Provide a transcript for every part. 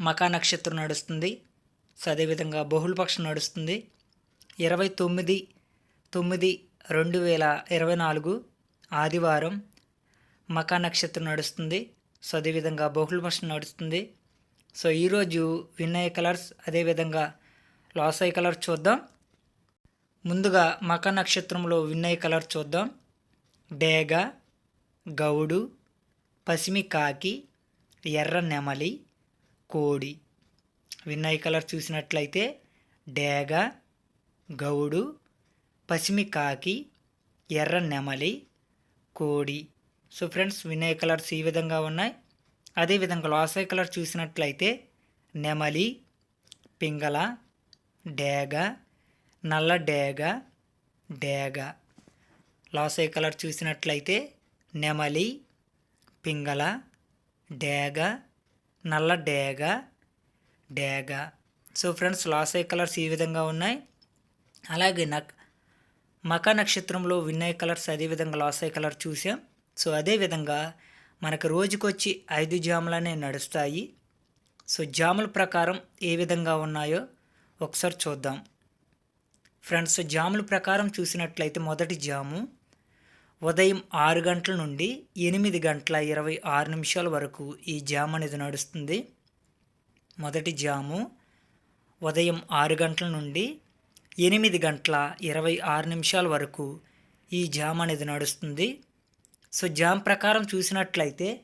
మకా నక్షత్రం నడుస్తుంది. సో అదేవిధంగా బహుళపక్షం నడుస్తుంది. ఇరవై తొమ్మిది తొమ్మిది రెండు వేల ఇరవై నాలుగు ఆదివారం మకా నక్షత్రం నడుస్తుంది. సో అదేవిధంగా బహుళపక్షం నడుస్తుంది. సో ఈరోజు వినయ కలర్స్ అదేవిధంగా లాస్ అయ్యే కలర్ చూద్దాం. ముందుగా మక నక్షత్రంలో విన్నయ్య కలర్ చూద్దాం. డేగ గౌడు పసిమి కాకి ఎర్ర నెమలి కోడి. విన్నయ్య కలర్ చూసినట్లయితే డేగ గౌడు పసిమి కాకి ఎర్ర నెమలి కోడి. సో ఫ్రెండ్స్ వినయ్ కలర్స్ ఈ విధంగా ఉన్నాయి. అదేవిధంగా లాసాయి కలర్ చూసినట్లయితే నెమలి పింగళ డేగ నల్ల డేగ డేగ. లాసాయి కలర్ చూసినట్లయితే నెమలి పింగళ డేగ నల్ల డేగ డేగ. సో ఫ్రెండ్స్ లాసాయ్ కలర్స్ ఈ విధంగా ఉన్నాయి. అలాగే నక్ మక నక్షత్రంలో విన్నయ్య కలర్స్ అదేవిధంగా అయ్యే కలర్ చూసాం. సో అదేవిధంగా మనకు రోజుకొచ్చి ఐదు జాములనే నడుస్తాయి. సో జాముల ప్రకారం ఏ విధంగా ఉన్నాయో ఒకసారి చూద్దాం. ఫ్రెండ్స్ జాముల ప్రకారం చూసినట్లయితే మొదటి జాము ఉదయం ఆరు గంటల నుండి ఎనిమిది గంటల ఇరవై ఆరు నిమిషాల వరకు ఈ జామ్ అనేది నడుస్తుంది. మొదటి జాము ఉదయం ఆరు గంటల నుండి ఎనిమిది గంటల ఇరవై ఆరు నిమిషాల వరకు ఈ జామ్ అనేది నడుస్తుంది. సో జామ్ ప్రకారం చూసినట్లయితే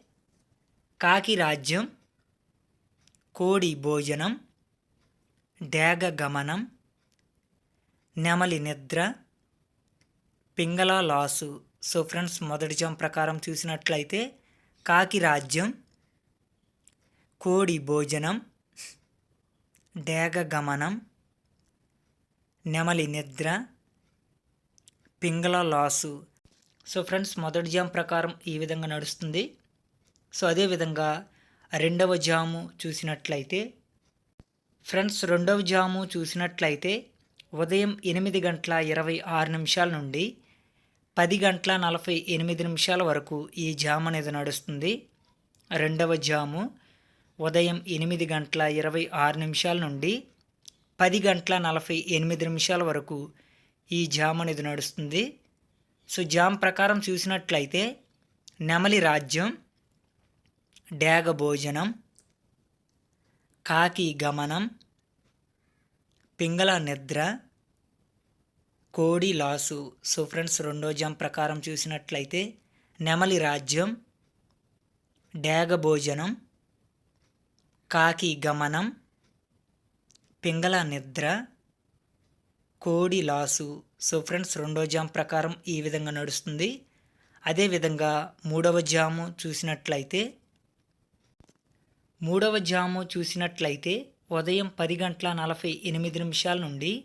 కాకి రాజ్యం కోడి భోజనం డేగ గమనం నెమలి నిద్ర పింగళ లాసు సో ఫ్రెండ్స్ మొదటి జామ్ ప్రకారం చూసినట్లయితే కాకి రాజ్యం కోడి భోజనం డేగ గమనం నెమలి నిద్ర పింగళ లాసు. సో ఫ్రెండ్స్ మొదటి జామ్ ప్రకారం ఈ విధంగా నడుస్తుంది. సో అదేవిధంగా రెండవ జాము చూసినట్లయితే ఫ్రెండ్స్ రెండవ జాము చూసినట్లయితే ఉదయం ఎనిమిది గంటల ఇరవై ఆరు నిమిషాల నుండి పది గంటల నలభై ఎనిమిది నిమిషాల వరకు ఈ జామ్ అనేది నడుస్తుంది. రెండవ జాము ఉదయం ఎనిమిది గంటల ఇరవై ఆరు నిమిషాల నుండి పది గంటల నలభై ఎనిమిది నిమిషాల వరకు ఈ జామ్ అనేది నడుస్తుంది. సో జామ్ ప్రకారం చూసినట్లయితే నెమలి రాజ్యం డేగ భోజనం కాకి గమనం పింగళ నిద్ర కోడి లాసు. సో ఫ్రెండ్స్ రెండో జం ప్రకారం చూసినట్లయితే నెమలి రాజ్యం డేగ భోజనం కాకి గమనం పింగళ నిద్ర కోడి లాసు. సో ఫ్రెండ్స్ రెండో జామ్ ప్రకారం ఈ విధంగా నడుస్తుంది. అదేవిధంగా మూడవ జాము చూసినట్లయితే మూడవ జాము చూసినట్లయితే ఉదయం పది గంటల నలభై ఎనిమిది నిమిషాల నుండి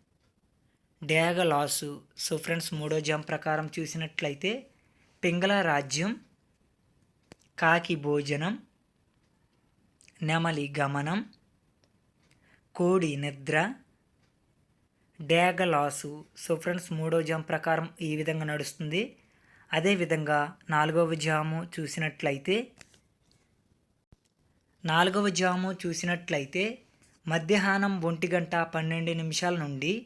డేగ లాసు. సో ఫ్రెండ్స్ మూడో జంప్ ప్రకారం చూసినట్లయితే పింగళ రాజ్యం కాకి భోజనం నెమలి గమనం కోడి నిద్ర డేగ లాసు. సో ఫ్రెండ్స్ మూడో జామ్ ప్రకారం ఈ విధంగా నడుస్తుంది. అదేవిధంగా నాలుగవ జాము చూసినట్లయితే నాలుగవ జాము చూసినట్లయితే మధ్యాహ్నం ఒంటి గంట పన్నెండు నిమిషాల నుండి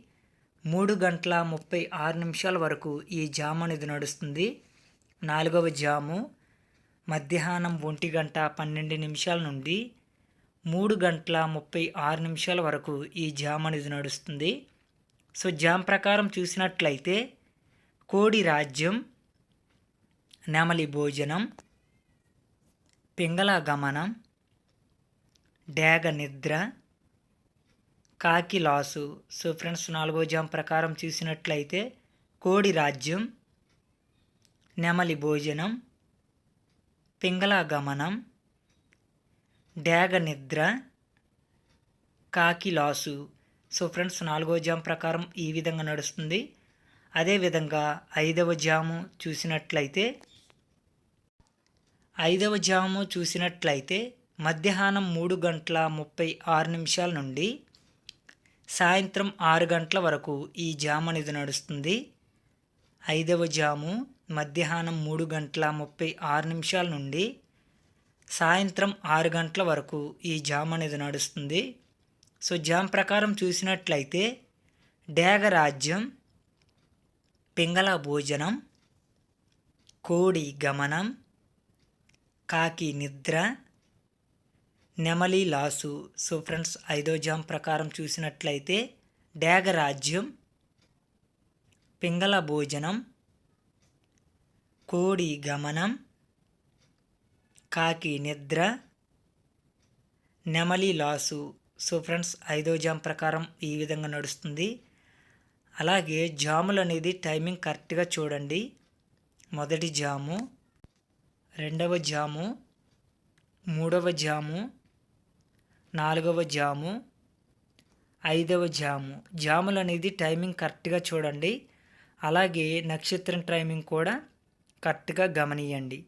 మూడు గంటల ముప్పై ఆరు నిమిషాల వరకు ఈ జాము అనేది నడుస్తుంది. నాలుగవ జాము మధ్యాహ్నం ఒంటి గంట పన్నెండు నిమిషాల నుండి మూడు గంటల ముప్పై ఆరు నిమిషాల వరకు ఈ జామ్ అనేది నడుస్తుంది. సో జామ్ ప్రకారం చూసినట్లయితే కోడి రాజ్యం నెమలి భోజనం పింగళ గమనం డేగ నిద్ర కాకి లాసు. సో ఫ్రెండ్స్ నాలుగో జామ్ ప్రకారం చూసినట్లయితే కోడి రాజ్యం నెమలి భోజనం పింగళ గమనం డేగ నిద్ర కాకి లాసు. సో ఫ్రెండ్స్ నాలుగో జామ్ ప్రకారం ఈ విధంగా నడుస్తుంది. అదేవిధంగా ఐదవ జాము చూసినట్లయితే ఐదవ జాము చూసినట్లయితే మధ్యాహ్నం మూడు గంటల ముప్పై ఆరు నిమిషాల నుండి సాయంత్రం ఆరు గంటల వరకు ఈ జామ్ అనేది నడుస్తుంది. ఐదవ జాము మధ్యాహ్నం మూడు గంటల ముప్పై ఆరు నిమిషాల నుండి సాయంత్రం ఆరు గంటల వరకు ఈ జామ్ అనేది నడుస్తుంది. సో జామ్ ప్రకారం చూసినట్లయితే డేగ రాజ్యం పింగళ భోజనం కోడి గమనం కాకి నిద్ర నెమలి లాసు. సో ఫ్రెండ్స్ ఐదో జామ్ ప్రకారం చూసినట్లయితే డేగరాజ్యం పింగళ భోజనం కోడి గమనం కాకి నిద్ర నెమలి లాసు. సో ఫ్రెండ్స్ ఐదో జామ్ ప్రకారం ఈ విధంగా నడుస్తుంది. అలాగే జాములు అనేది టైమింగ్ కరెక్ట్గా చూడండి. మొదటి జాము రెండవ జాము మూడవ జాము నాలుగవ జాము ఐదవ జాము. జాములు అనేది టైమింగ్ కరెక్ట్గా చూడండి. అలాగే నక్షత్రం టైమింగ్ కూడా కరెక్ట్గా గమనియండి.